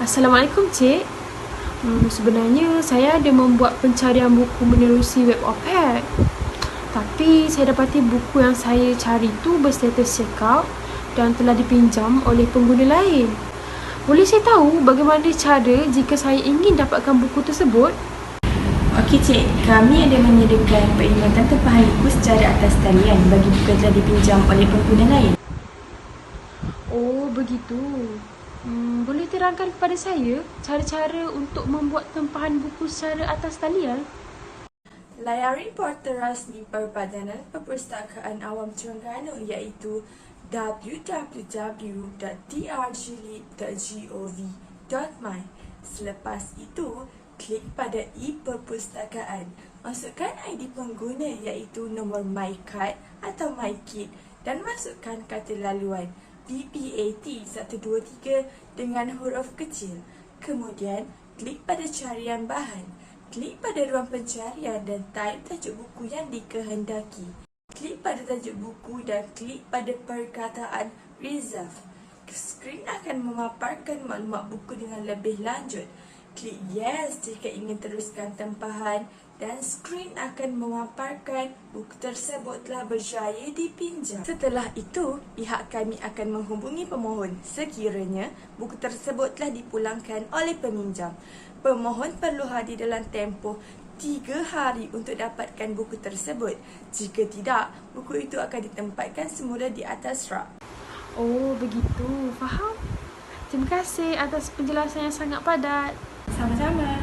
Assalamualaikum Cik. Hmm, sebenarnya saya ada membuat pencarian buku menerusi web Wattpad. Tapi saya dapati buku yang saya cari tu berstatus check out dan telah dipinjam oleh pengguna lain. Boleh saya tahu bagaimana cara jika saya ingin dapatkan buku tersebut? Okey cik, kami ada menyediakan perkhidmatan tempahan buku secara atas talian bagi buku yang telah dipinjam oleh pengguna lain. Oh, begitu. Hmm, boleh terangkan kepada saya cara-cara untuk membuat tempahan buku secara atas talian? Layari portal rasmi Perbadanan Perpustakaan Awam Terengganu iaitu www.trglit.gov.my Selepas itu, klik pada e-perpustakaan. Masukkan ID pengguna iaitu nombor MyCard atau MyKit dan masukkan kata laluan PPAT 123 dengan huruf kecil. Kemudian, klik pada carian bahan. Klik pada ruang pencarian dan type tajuk buku yang dikehendaki. Klik pada tajuk buku dan klik pada perkataan reserve. Skrin akan memaparkan maklumat buku dengan lebih lanjut. Klik yes jika ingin teruskan tempahan dan skrin akan memaparkan buku tersebut telah berjaya dipinjam. Setelah itu, pihak kami akan menghubungi pemohon sekiranya buku tersebut telah dipulangkan oleh peminjam. Pemohon perlu hadir dalam tempoh tiga hari untuk dapatkan buku tersebut. Jika tidak, buku itu akan ditempatkan semula di atas rak. Oh, begitu. Faham? Terima kasih atas penjelasan yang sangat padat. Sama-sama.